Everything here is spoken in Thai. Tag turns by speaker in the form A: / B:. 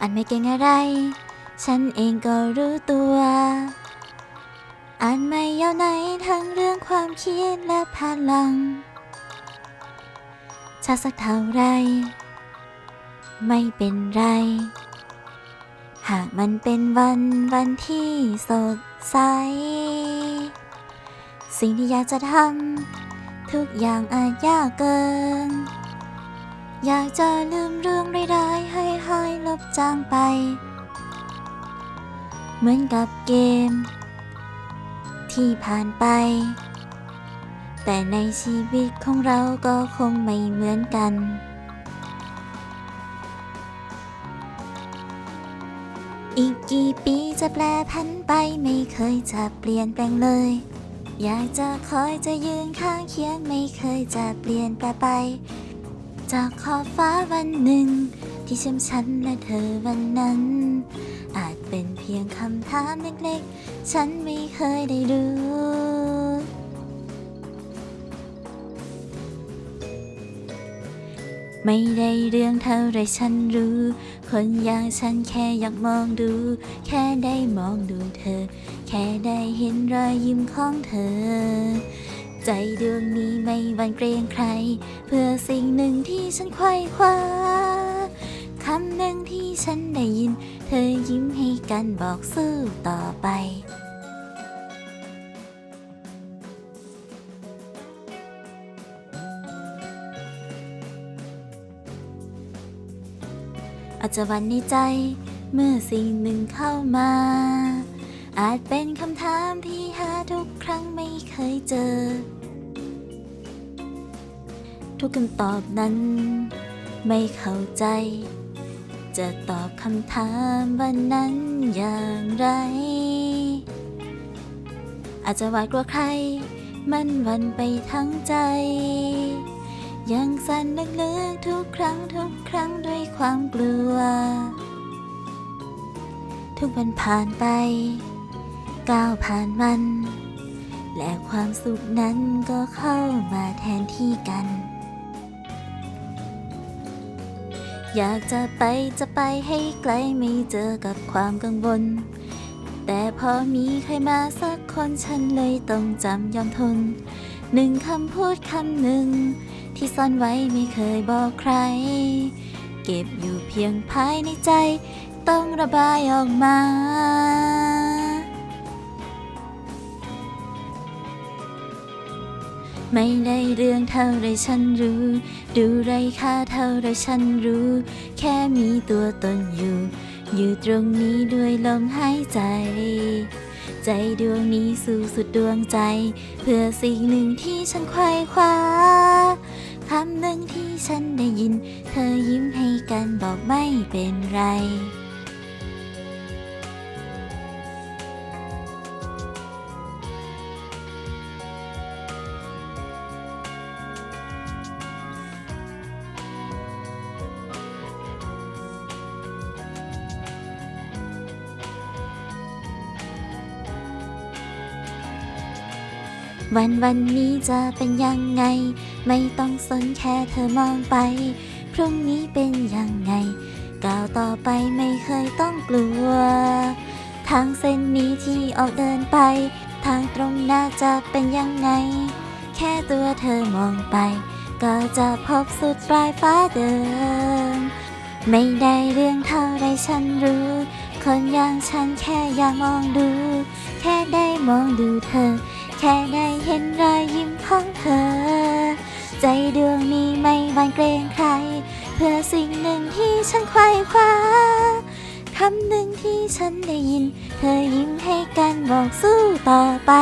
A: อันไม่เก่งอะไร ฉันเองก็รู้ตัว อันไม่ยาวไหนทั้งเรื่องความคิดและพลังช้าสักเท่าไร ไม่เป็นไร หากมันเป็นวันวันที่สดใส สิ่งที่อยากจะทำทุกอย่างอาจยากเกิน อยากจะลืมเรื่องร้ายๆให้หายลบจางไป เหมือนกับเกม ที่ผ่านไป แต่ในชีวิตของเราก็คงไม่เหมือนกันอีกกี่ปีจะแปลพันไปไม่เคยจะเปลี่ยนแปลงเลย อยากจะคอยจะยืนข้างเคียงไม่เคยจะเปลี่ยนแปลไป จากขอบฟ้าวันหนึ่ง ที่ชื่มฉันและเธอวันนั้น อาจเป็นเพียงคำถามเล็กๆ ฉันไม่เคยได้รู้ไม่ได้เรื่องเท่าไรฉันรู้ คนอย่างฉันแค่อยากมองดู แค่ได้มองดูเธอ แค่ได้เห็นรอยยิ้มของเธอ ใจดวงนี้ไม่หวันเกรงใคร เพื่อสิ่งหนึ่งที่ฉันไขว้คว้าคำหนึ่งที่ฉันได้ยิน เธอยิ้มให้กันบอกสู้ต่อไปอาจจะวันในใจ เมื่อสิ่งหนึ่งเข้ามา อาจเป็นคำถามที่หาทุก ครั้งไม่เคยเจอ ทุกคำตอบนั้น ไม่เข้าใจ จะตอบคำถามวันนั้นอย่างไร อาจจะหวาดกลัวใคร มันวันไปทั้งใจ ยังสั่นลึกๆทุกครั้งทุกครั้งด้วยความกลัว ทุกวันผ่านไปก้าวผ่านมัน และความสุขนั้นก็เข้ามาแทนที่กัน อยากจะไปจะไปให้ไกลไม่เจอกับความกังวล แต่พอมีใครมาสักคนฉันเลยต้องจำยอมทน หนึ่งคำพูดคำหนึ่ง ที่ซ่อนไว้ไม่เคยบอกใคร เก็บอยู่เพียงภายในใจ ต้องระบายออกมา ไม่ได้เรื่องเท่าไรฉันรู้ ดูไรค่าเท่าไรฉันรู้ แค่มีตัวตนอยู่ อยู่ตรงนี้ด้วยลมหายใจ ใจดวงนี้สู่สุดดวงใจ เพื่อสิ่งหนึ่งที่ฉันไขว้คว้าคำหนึ่งที่ฉันได้ยิน เธอยิ้มให้กันบอกไม่เป็นไร วันวันนี้จะเป็นยังไง ไม่ต้องสนแค่เธอมองไป พรุ่งนี้เป็นยังไง ก้าวต่อไปไม่เคยต้องกลัว ทางเส้นนี้ที่ออกเดินไป ทางตรงหน้าจะเป็นยังไง แค่ตัวเธอมองไป ก็จะพบสุดปลายฟ้าเดิม ไม่ได้เรื่องเท่าไรฉันรู้ คนอย่างฉันแค่อยากมองดู แค่ได้มองดูเธอ แค่ได้เห็นรอยยิ้มของเธอ ใจดวงนี้ไม่หวั่นเกรงใคร เพื่อสิ่งหนึ่งที่ฉันไขว้คว้าคำหนึ่งที่ฉันได้ยิน เธอยิ้มให้กันบอกสู้ต่อไป